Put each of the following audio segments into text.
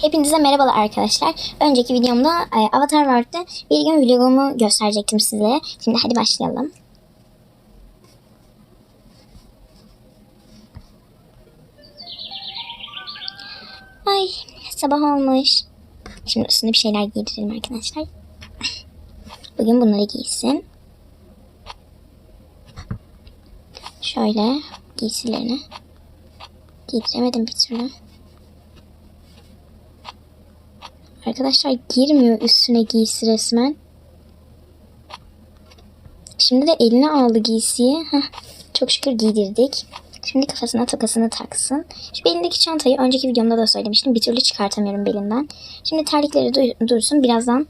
Hepinize merhabalar arkadaşlar. Önceki videomda e, Avatar World'de bir gün vlogumu gösterecektim size. Şimdi hadi başlayalım. Ay sabah olmuş. Şimdi üstüne bir şeyler giydirelim arkadaşlar. Bugün bunları giysin. Şöyle giysilerini giydiremedim bir türlü. Arkadaşlar girmiyor üstüne giysi resmen. Şimdi de eline aldı giysiyi. Heh, çok şükür giydirdik. Şimdi kafasına tokasını taksın. Şu belindeki çantayı önceki videomda da söylemiştim. Bir türlü çıkartamıyorum belinden. Şimdi terlikleri du- dursun. Birazdan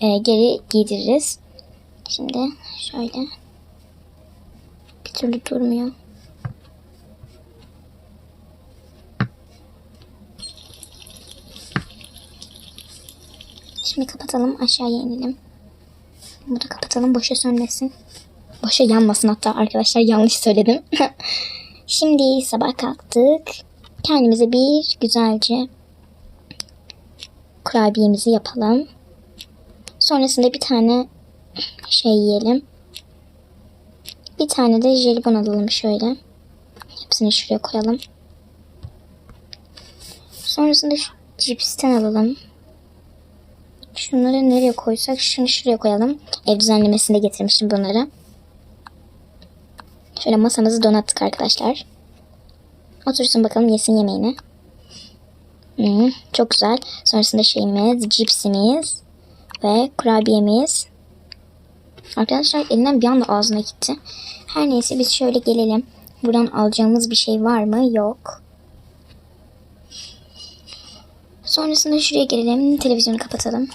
e, geri giydiririz. Şimdi şöyle. Bir türlü durmuyor. Şimdi kapatalım aşağıya inelim. Bunu da kapatalım boşa sönmesin. Boşa yanmasın hatta arkadaşlar yanlış söyledim. Şimdi sabah kalktık. Kendimize bir güzelce kurabiyemizi yapalım. Sonrasında bir tane şey yiyelim. Bir tane de jelibon alalım şöyle. Hepsini şuraya koyalım. Sonrasında şu cipsten alalım. Şunları nereye koysak şunu şuraya koyalım. Ev düzenlemesinde getirmiştim bunları. Şöyle masamızı donattık arkadaşlar. Otursun bakalım yesin yemeğini. Hmm, çok güzel. Sonrasında şeyimiz, cipsimiz ve kurabiyemiz. Arkadaşlar elinden bir anda ağzına gitti. Her neyse biz şöyle gelelim. Buradan alacağımız bir şey var mı? Yok. Sonrasında şuraya gelelim. Televizyonu kapatalım.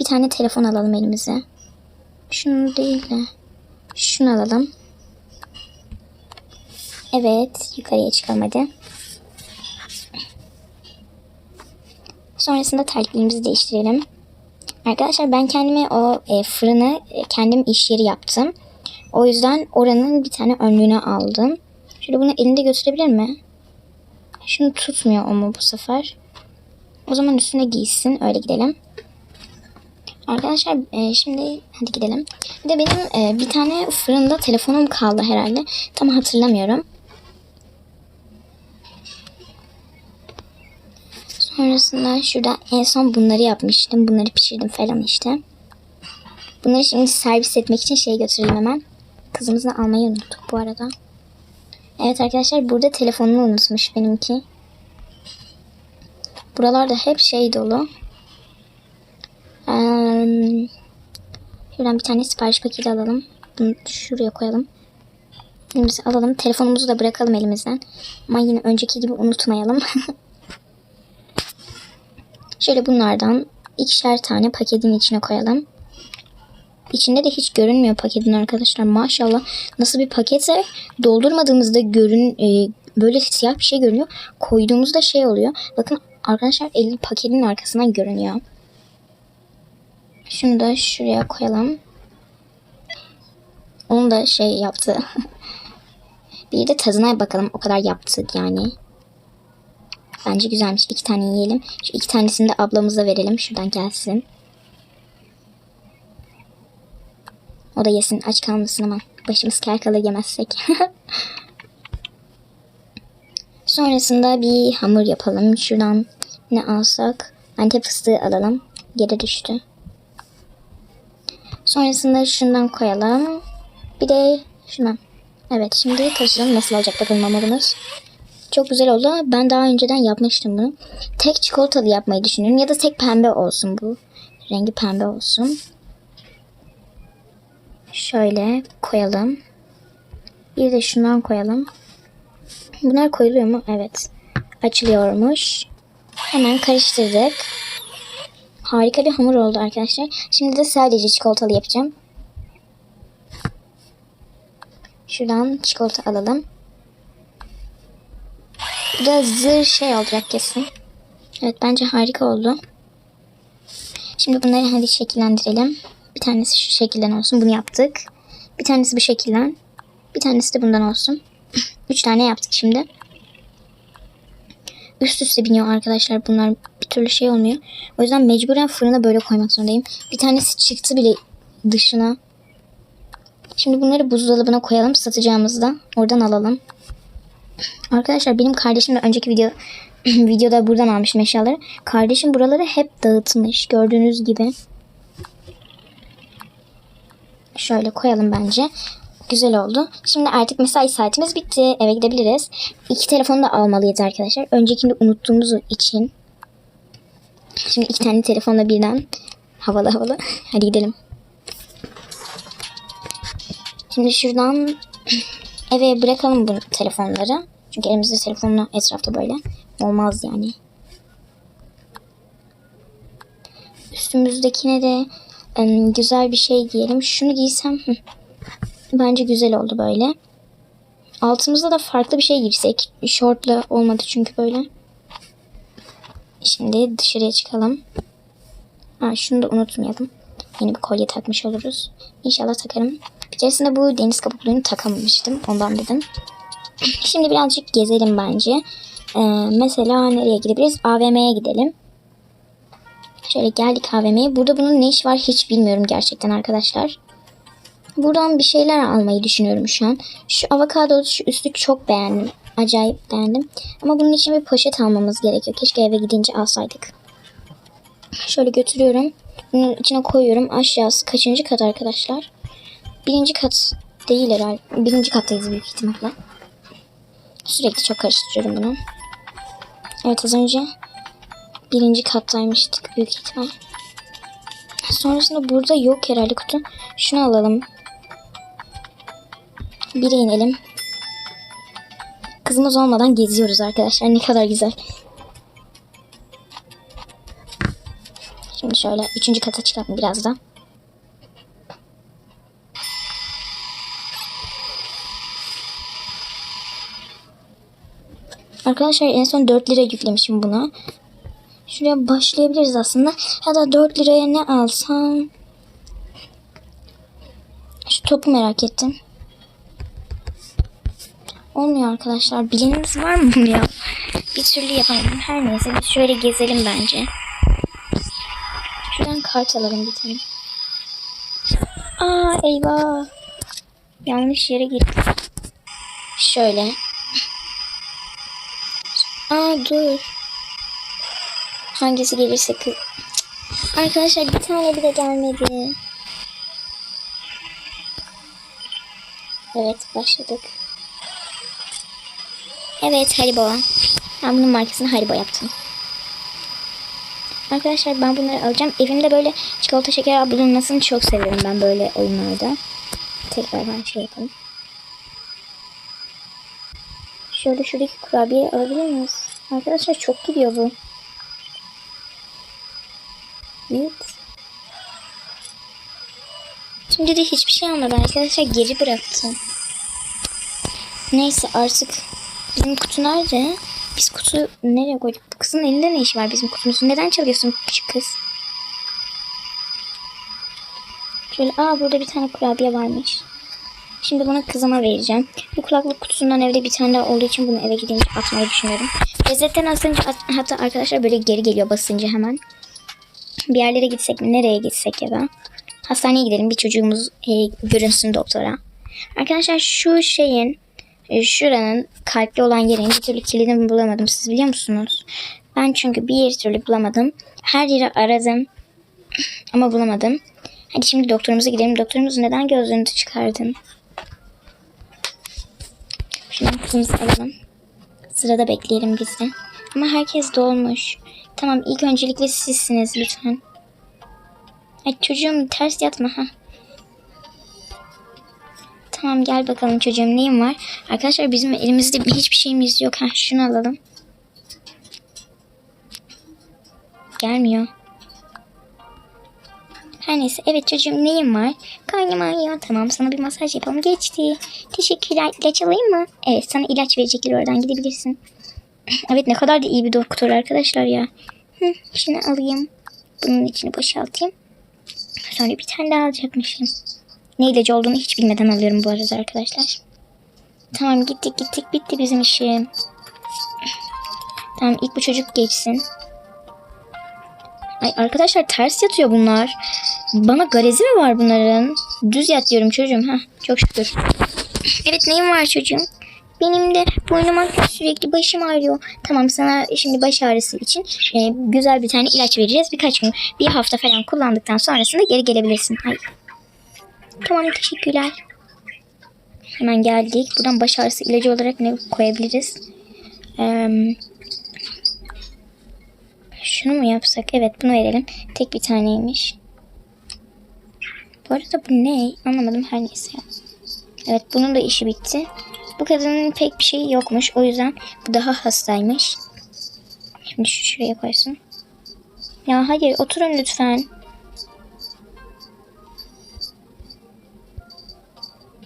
Bir tane telefon alalım elimize. Şunu değil de şunu alalım. Evet. Yukarıya çıkalım hadi. Sonrasında terliklerimizi değiştirelim. Arkadaşlar ben kendime o e, fırını e, kendim iş yeri yaptım. O yüzden oranın bir tane önlüğünü aldım. Şöyle bunu elinde götürebilir mi? Şunu tutmuyor mu bu sefer? O zaman üstüne giysin. Öyle gidelim. Arkadaşlar e, şimdi hadi gidelim. Bir de benim e, bir tane fırında telefonum kaldı herhalde. Tam hatırlamıyorum. Sonrasında şurada en son bunları yapmıştım. Bunları pişirdim falan işte. Bunları şimdi servis etmek için şey götürelim hemen. Kızımızı almayı unuttuk bu arada. Evet arkadaşlar burada telefonunu unutmuş benimki. Buralarda hep şey dolu. Ee, şuradan bir tane sipariş paketi alalım. Bunu şuraya koyalım. Elimizi alalım. Telefonumuzu da bırakalım elimizden. Ama yine önceki gibi unutmayalım. Şöyle bunlardan ikişer tane paketin içine koyalım. İçinde de hiç görünmüyor paketin arkadaşlar. Maşallah nasıl bir paketse doldurmadığımızda görün e, böyle siyah bir şey görünüyor. Koyduğumuzda şey oluyor. Bakın arkadaşlar eli paketin arkasından görünüyor. Şunu da şuraya koyalım. Onu da şey yaptı. bir de tadına bakalım. O kadar yaptık yani. Bence güzelmiş. İki tane yiyelim. Şu iki tanesini de ablamıza verelim. Şuradan gelsin. O da yesin. Aç kalmasın ama. Başımız kel kalır yemezsek. Sonrasında bir hamur yapalım. Şuradan ne alsak? Antep fıstığı alalım. Yere düştü. Sonrasında şundan koyalım. Bir de şundan. Evet şimdi karıştıralım. Nasıl olacak bakalım hamurumuz. Çok güzel oldu. Ben daha önceden yapmıştım bunu. Tek çikolatalı yapmayı düşünüyorum. Ya da tek pembe olsun bu. Rengi pembe olsun. Şöyle koyalım. Bir de şundan koyalım. Bunlar koyuluyor mu? Evet. Açılıyormuş. Hemen karıştırdık. Harika bir hamur oldu arkadaşlar. Şimdi de sadece çikolatalı yapacağım. Şuradan çikolata alalım. Bu da zır şey olacak kesin. Evet bence harika oldu. Şimdi bunları hadi şekillendirelim. Bir tanesi şu şekilden olsun. Bunu yaptık. Bir tanesi bu şekilden. Bir tanesi de bundan olsun. Üç tane yaptık şimdi. üst üste biniyor arkadaşlar. Bunlar bir türlü şey olmuyor. O yüzden mecburen fırına böyle koymak zorundayım. Bir tanesi çıktı bile dışına. Şimdi bunları buzdolabına koyalım satacağımızda. Oradan alalım. Arkadaşlar benim kardeşim de önceki video videoda buradan almışım eşyaları. Kardeşim buraları hep dağıtmış. Gördüğünüz gibi. Şöyle koyalım bence. Güzel oldu. Şimdi artık mesai saatimiz bitti. Eve gidebiliriz. İki telefonu da almalıyız arkadaşlar. Öncekinde unuttuğumuz için. Şimdi iki tane telefonla birden havalı havalı. Hadi gidelim. Şimdi şuradan eve bırakalım bu telefonları. Çünkü elimizde telefonla etrafta böyle olmaz yani. Üstümüzdekine de em, güzel bir şey giyelim. Şunu giysem bence güzel oldu böyle. Altımızda da farklı bir şey giysek. Şortla olmadı çünkü böyle. Şimdi dışarıya çıkalım. Ha, şunu da unutmayalım. Yeni bir kolye takmış oluruz. İnşallah takarım. Bir keresinde bu deniz kabukluğunu takamamıştım. Ondan dedim. Şimdi birazcık gezelim bence. Ee, mesela nereye gidebiliriz? AVM'ye gidelim. Şöyle geldik AVM'ye. Burada bunun ne iş var hiç bilmiyorum gerçekten arkadaşlar. Buradan bir şeyler almayı düşünüyorum şu an. Şu avokado şu üstü çok beğendim. Acayip beğendim. Ama bunun için bir poşet almamız gerekiyor. Keşke eve gidince alsaydık. Şöyle götürüyorum. Bunun içine koyuyorum. Aşağısı kaçıncı kat arkadaşlar? Birinci kat değil herhalde. Birinci kattayız büyük ihtimalle. Sürekli çok karıştırıyorum bunu. Evet az önce birinci kattaymıştık büyük ihtimal. Sonrasında burada yok herhalde kutu. Şunu alalım. Bire inelim. Kızımız olmadan geziyoruz arkadaşlar. Ne kadar güzel. Şimdi şöyle üçüncü kata çıkalım biraz da. Arkadaşlar en son 4 lira yüklemişim buna. Şuraya başlayabiliriz aslında. Ya da 4 liraya ne alsam? Şu topu merak ettim. Olmuyor arkadaşlar. Bileniniz var mı bunu ya? Bir türlü yapamadım. Her neyse biz şöyle gezelim bence. Şuradan kart alalım bir tane. Aa eyvah. Yanlış yere gittim. Şöyle. Aa dur. Hangisi gelirse kız. Arkadaşlar bir tane bile gelmedi. Evet başladık. Evet Haribo. Ben bunun markasını Haribo yaptım. Arkadaşlar ben bunları alacağım. Evimde böyle çikolata şeker bulunmasını çok seviyorum ben böyle oyunlarda. Tekrardan şey yapalım. Şöyle şuradaki kurabiye alabilir miyiz? Arkadaşlar çok gidiyor bu. Evet. Şimdi de hiçbir şey almadı arkadaşlar geri bıraktı. Neyse artık bizim kutu nerede? Biz kutu nereye koyduk? Bu kızın elinde ne işi var bizim kutumuzun? Neden çalıyorsun küçük kız? Şöyle aa burada bir tane kurabiye varmış. Şimdi bunu kızıma vereceğim. Bu kulaklık kutusundan evde bir tane daha olduğu için bunu eve gidince atmayı düşünüyorum. Lezzetten asınca at- hatta arkadaşlar böyle geri geliyor basınca hemen. Bir yerlere gitsek mi? Nereye gitsek ya da? Hastaneye gidelim bir çocuğumuz e, görünsün doktora. Arkadaşlar şu şeyin e, şuranın kalpli olan yerin bir türlü kilidini bulamadım. Siz biliyor musunuz? Ben çünkü bir türlü bulamadım. Her yeri aradım ama bulamadım. Hadi şimdi doktorumuza gidelim. Doktorumuz neden gözlüğünü çıkardın? Şimdi kızımızı alalım. Sırada bekleyelim biz. Ama herkes dolmuş. Tamam ilk öncelikle sizsiniz lütfen. Ay çocuğum ters yatma ha. Tamam gel bakalım çocuğum neyin var? Arkadaşlar bizim elimizde hiçbir şeyimiz yok. Ha şunu alalım. Gelmiyor. Her neyse evet çocuğum neyin var? Karnım ağrıyor. Tamam sana bir masaj yapalım. Geçti. Teşekkürler. İlaç alayım mı? Evet sana ilaç verecekler oradan gidebilirsin. Evet ne kadar da iyi bir doktor arkadaşlar ya. Hı, şunu alayım. Bunun içini boşaltayım. Sonra bir tane daha alacakmışım. Ne ilacı olduğunu hiç bilmeden alıyorum bu arada arkadaşlar. Tamam gittik gittik bitti bizim işim. Tamam ilk bu çocuk geçsin. Ay arkadaşlar ters yatıyor bunlar. Bana garezi mi var bunların? Düz yat diyorum çocuğum. Heh, çok şükür. Evet neyim var çocuğum? Benim de boynum sürekli başım ağrıyor. Tamam sana şimdi baş ağrısı için e, güzel bir tane ilaç vereceğiz. Birkaç gün bir hafta falan kullandıktan sonrasında geri gelebilirsin. Ay. Tamam teşekkürler. Hemen geldik. Buradan baş ağrısı ilacı olarak ne koyabiliriz? Eee şunu mu yapsak? Evet bunu verelim. Tek bir taneymiş. Bu arada bu ne? Anlamadım her neyse. Evet bunun da işi bitti. Bu kadının pek bir şeyi yokmuş. O yüzden bu daha hastaymış. Şimdi şu şuraya koysun. Ya hayır oturun lütfen.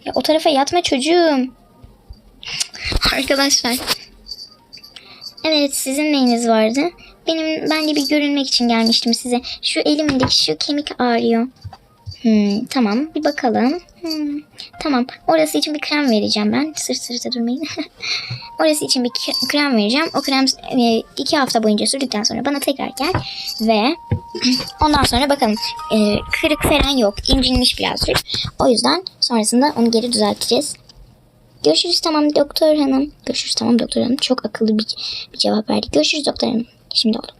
Ya o tarafa yatma çocuğum. Arkadaşlar. Evet sizin neyiniz vardı? Benim ben de bir görünmek için gelmiştim size. Şu elimdeki şu kemik ağrıyor. Hmm, tamam bir bakalım. Hmm, tamam orası için bir krem vereceğim ben. Sırt sırta durmayın. orası için bir krem vereceğim. O krem e, iki hafta boyunca sürdükten sonra bana tekrar gel. Ve ondan sonra bakalım e, kırık falan yok. incinmiş birazcık. O yüzden sonrasında onu geri düzelteceğiz. Görüşürüz tamam doktor hanım. Görüşürüz tamam doktor hanım. Çok akıllı bir, bir cevap verdi. Görüşürüz doktor hanım. Şimdi oldu.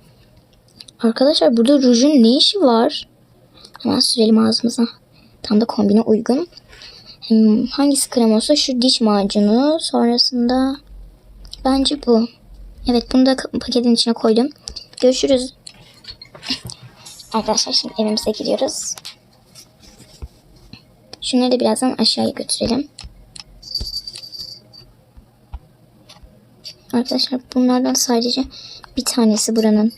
Arkadaşlar burada rujun ne işi var? Hemen sürelim ağzımıza. Tam da kombine uygun. Hmm, hangisi krem olsa şu diş macunu. Sonrasında bence bu. Evet bunu da paketin içine koydum. Görüşürüz. Arkadaşlar şimdi evimize gidiyoruz. Şunları da birazdan aşağıya götürelim. Arkadaşlar bunlardan sadece bir tanesi buranın.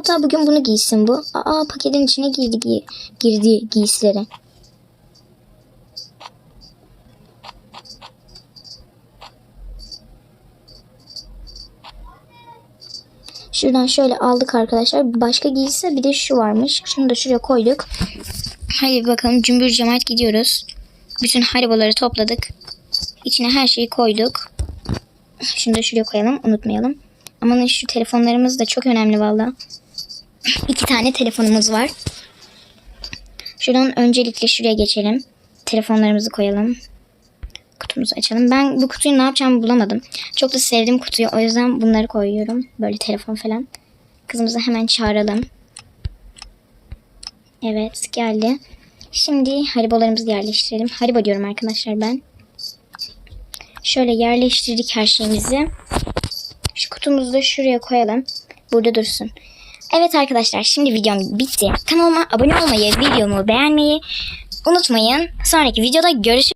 Hatta bugün bunu giysin bu. Aa paketin içine girdi, gi- girdi giysileri. Şuradan şöyle aldık arkadaşlar. Başka giysi bir de şu varmış. Şunu da şuraya koyduk. Hadi bakalım cümbür cemaat gidiyoruz. Bütün hariboları topladık. İçine her şeyi koyduk. Şunu da şuraya koyalım. Unutmayalım. Aman şu telefonlarımız da çok önemli valla. İki tane telefonumuz var. Şuradan öncelikle şuraya geçelim. Telefonlarımızı koyalım. Kutumuzu açalım. Ben bu kutuyu ne yapacağımı bulamadım. Çok da sevdim kutuyu. O yüzden bunları koyuyorum. Böyle telefon falan. Kızımızı hemen çağıralım. Evet geldi. Şimdi haribolarımızı yerleştirelim. Haribo diyorum arkadaşlar ben. Şöyle yerleştirdik her şeyimizi. Şu kutumuzu da şuraya koyalım. Burada dursun. Evet arkadaşlar şimdi videom bitti. Kanalıma abone olmayı, videomu beğenmeyi unutmayın. Sonraki videoda görüşürüz.